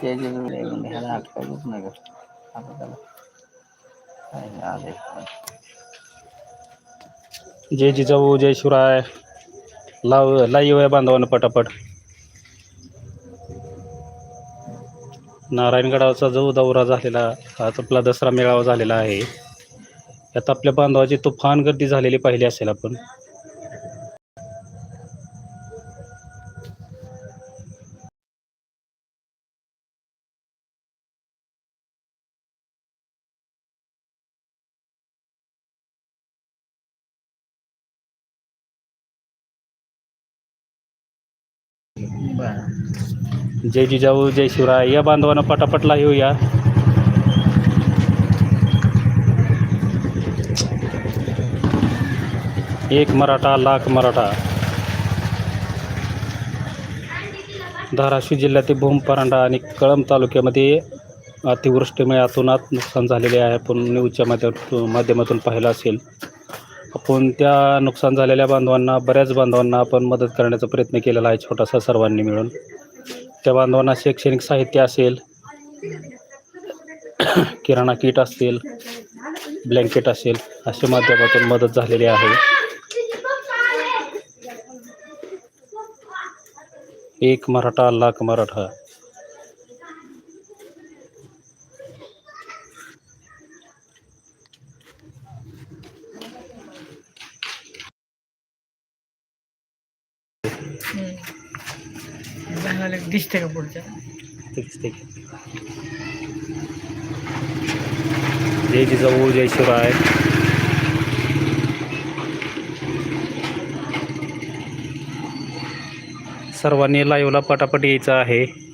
त्याचे म्हणजे ह्याला अटकायचंच नाही आता त्याला काय आले जय जिजाऊ जय शिवराय. लाव लाईव आहे बांधवानं पटापट. नारायणगडाचा जो दौरा झालेला आज आपला दसरा मेळावा झालेला आहे. यात आपल्या बांधवाची तुफान गर्दी झालेली पाहिली असेल आपण. बरं. जय जिजाऊ जय शिवराय. या बांधवानं पटापटला येऊया एक मराठा लाख मराठा. धाराशिव जिल्ह्यातील भूम परांडा आणि कळंब तालुक्यामध्ये अतिवृष्टीमुळे अतोनात नुकसान झालेले आहे. आपण न्यूजच्या माध्यमातून माध्यमातून पाहिलं असेल. आपण त्या नुकसान झालेल्या बांधवांना बऱ्याच बांधवांना आपण मदत करण्याचा प्रयत्न केलेला आहे छोटासा सर्वांनी मिळून. त्या बांधवांना शैक्षणिक साहित्य असेल किराणा किट असतील ब्लँकेट असेल अशा माध्यमातून मदत झालेली आहे. एक मराठा लाख मराठा. झालं दिसते का पुढच्या. जय जिजाऊ जय शिवराय. सर्वांनी लाईव्हला पटापट यायचं आहे.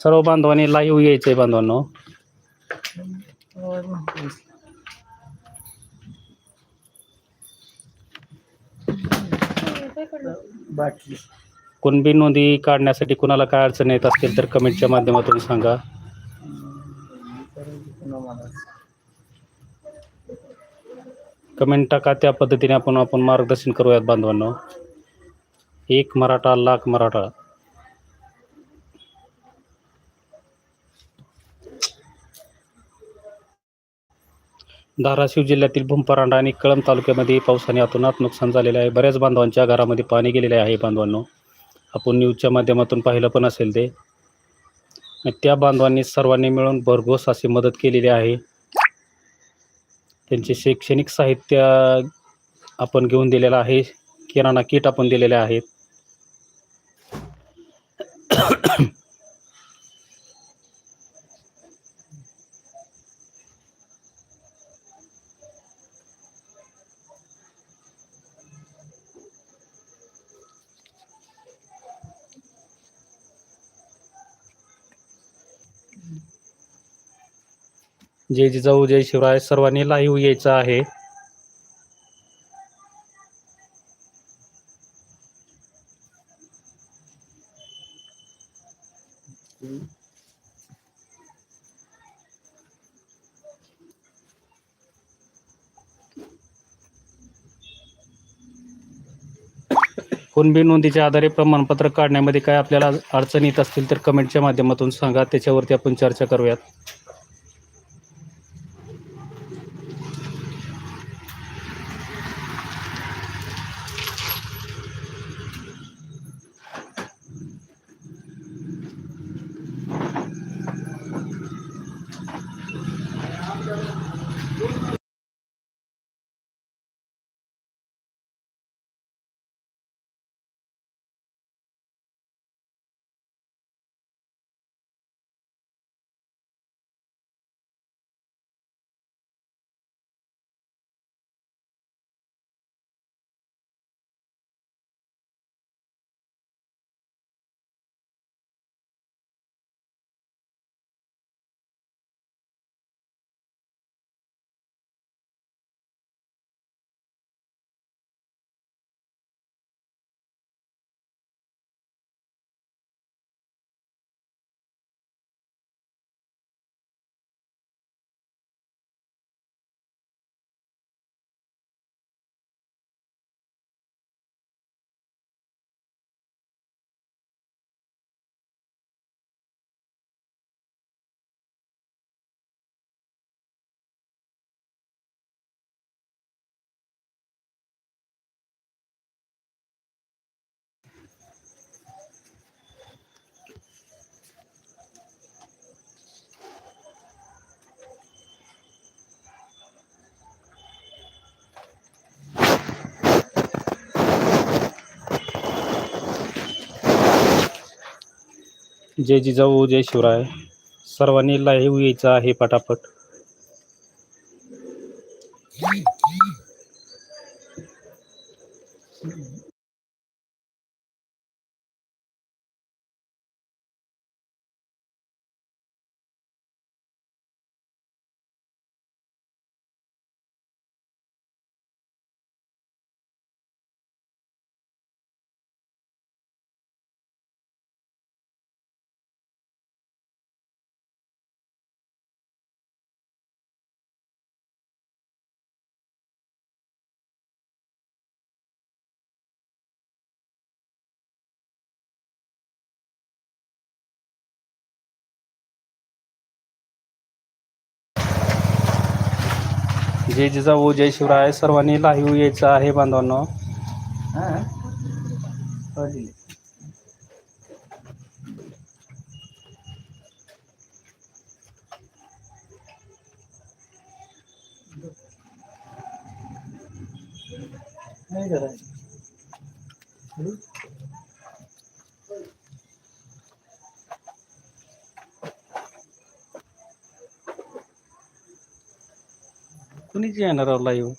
सर्व बांधवांनी लाईव्ह यायचंय बांधवांनो. बाटली. कुणबी नोंदी काढण्यासाठी कुणाला काय अडचण येत असतील तर कमेंटच्या माध्यमातून सांगा. कमेंट टाका त्या पद्धतीने आपण आपण मार्गदर्शन करूयात बांधवांनो. एक मराठा लाख मराठा. धाराशिव जिल्ह्यातील भुंपरांडा आणि कळंब तालुक्यामध्ये पावसाने अतोनात नुकसान झालेले आहे. बऱ्याच बांधवांच्या घरामध्ये पाणी गेलेले आहे बांधवांनो. आपण न्यूजच्या माध्यमातून पाहिलं पण असेल ते. त्या बांधवांनी सर्वांनी मिळून भरघोस अशी मदत केलेली आहे. त्यांचे शैक्षणिक साहित्य आपण घेऊन दिलेलं आहे. किराणा किट आपण दिलेले आहेत. जय जिजाऊ जय शिवराय. सर्वांनी लाईव्ह यायचं आहे. कुणबी नोंदीच्या आधारे प्रमाणपत्र काढण्यामध्ये काय आपल्याला अडचणी येत असतील तर कमेंटच्या माध्यमातून सांगा. त्याच्यावरती आपण चर्चा करूयात. जय जिजाऊ जय शिवराय. सर्वांनी लाईव्ह यायचं आहे पटापट. जय जिजाऊ जय शिवराय. सर्वांनी लाईव्ह यायचं आहे बांधवांनो. नाही कुणीच येणार लाईव्ह